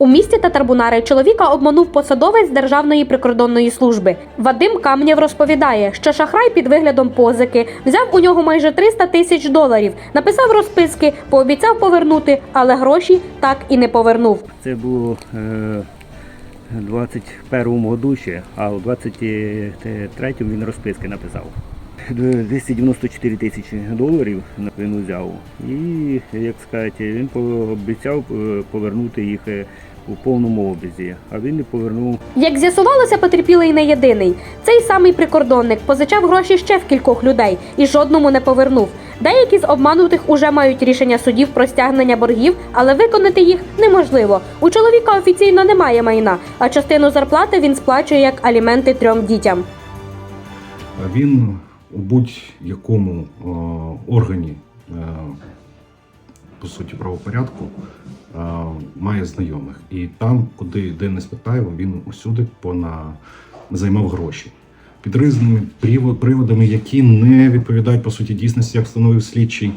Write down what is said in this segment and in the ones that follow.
У місті Татарбунари чоловіка обманув посадовець Державної прикордонної служби. Вадим Камнєв розповідає, що шахрай під виглядом позики взяв у нього майже 300 тисяч доларів, написав розписки, пообіцяв повернути, але гроші так і не повернув. Це було е, в 21-му году ще, а у 23-му він розписки написав. 294 тисячі доларів він взяв. І, як сказати, він пообіцяв е, повернути їх е, у повному обязі, а він не повернув. Як з'ясувалося, потерпілий не єдиний. Цей самий прикордонник позичав гроші ще в кількох людей і жодному не повернув. Деякі з обманутих уже мають рішення судів про стягнення боргів, але виконати їх неможливо. У чоловіка офіційно немає майна, а частину зарплати він сплачує як аліменти трьом дітям. Він у будь-якому е, органі, е, по суті, правопорядку е, має знайомих. І там, куди де не спитає, він усюди пона займав гроші. Під різними приводами, які не відповідають по суті дійсності, як встановив слідчий,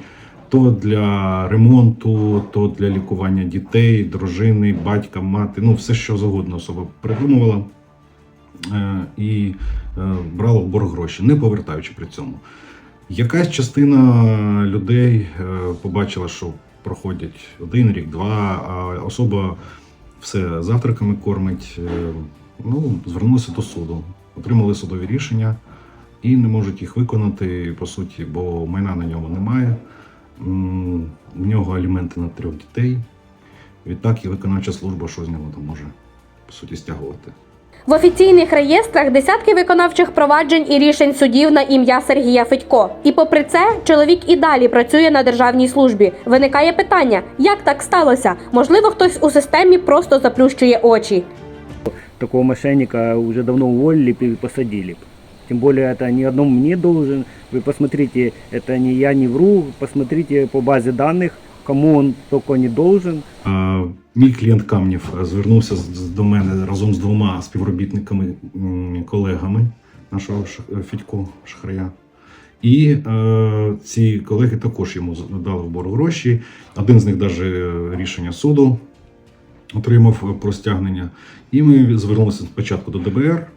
то для ремонту, то для лікування дітей, дружини, батька, мати, ну все, що завгодно особа придумувала е, і е, брала в борг гроші, не повертаючи при цьому. Якась частина людей побачила, що проходять один рік, два, а особа все завтраками кормить. е, Ну, звернулися до суду, отримали судові рішення і не можуть їх виконати, по суті, бо майна на ньому немає. У нього аліменти на трьох дітей. Відтак і виконавча служба, що з нього там може по суті стягувати. В офіційних реєстрах десятки виконавчих проваджень і рішень судів на ім'я Сергія Федько. І попри це, чоловік і далі працює на державній службі. Виникає питання, як так сталося? Можливо, хтось у системі просто заплющує очі. Такого мошенника уже давно уволили и посадили. Тем более это ни одному мне должен. Вы посмотрите, это не я не вру, посмотрите по базе данных, кому он только не должен. Мій клієнт Камнів звернувся до мене разом з двома співробітниками, колегами нашого е, Федько Шахрая. І е, ці колеги також йому дали в борг гроші. Один з них навіть рішення суду отримав про стягнення. І ми звернулися спочатку до ДБР.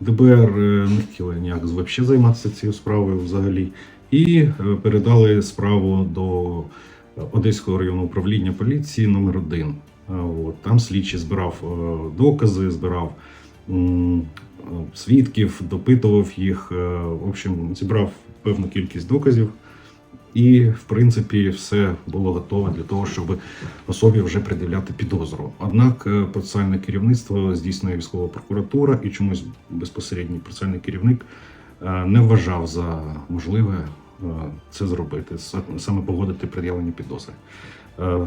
ДБР е, не хотіли ніяк взагалі займатися цією справою взагалі. І е, передали справу до Одеського районного управління поліції номер 1 От, там слідчий збирав е, докази, збирав е, свідків, допитував їх. е, В общем, зібрав певну кількість доказів. І, в принципі, все було готове для того, щоб особі вже пред'являти підозру. Однак процесуальне керівництво здійснює військова прокуратура і чомусь безпосередній процесуальний керівник не вважав за можливе це зробити, саме погодити пред'явлені підозри. Е,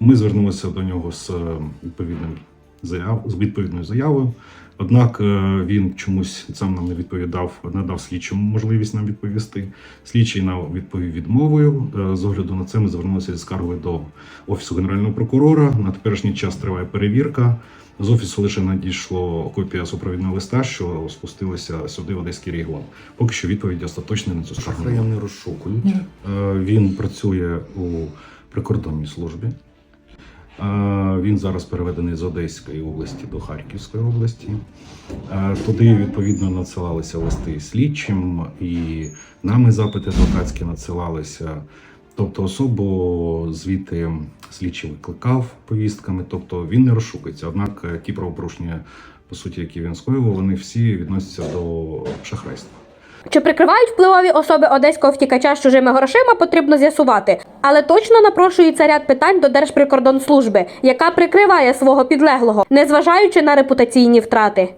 Ми звернулися до нього з е, відповідним заяв, з відповідною заявою. Однак е, він чомусь сам нам не відповідав, надав слідчому можливість нам відповісти. Слідчий нам відповів відмовою. Е, З огляду на це ми звернулися зі скаргою до офісу генерального прокурора. На теперішній час триває перевірка. З офісу лише надійшло копія супровідного листа, що спустилася сюди в Одеський регіон. Поки що відповіді остаточні на цю скаргу. Не розшукують. Е, Він працює у прикордонній службі. Він зараз переведений з Одеської області до Харківської області. Туди відповідно надсилалися листи слідчим, і нами запити адвокатські надсилалися. Тобто особу звідти слідчий викликав повістками, тобто він не розшукується. Однак е, ті правопорушення, по суті, які він скоював, вони всі відносяться до шахрайства. Чи прикривають впливові особи одеського втікача з чужими грошима, потрібно з'ясувати. Але точно напрошується ряд питань до Держприкордонслужби, яка прикриває свого підлеглого, незважаючи на репутаційні втрати.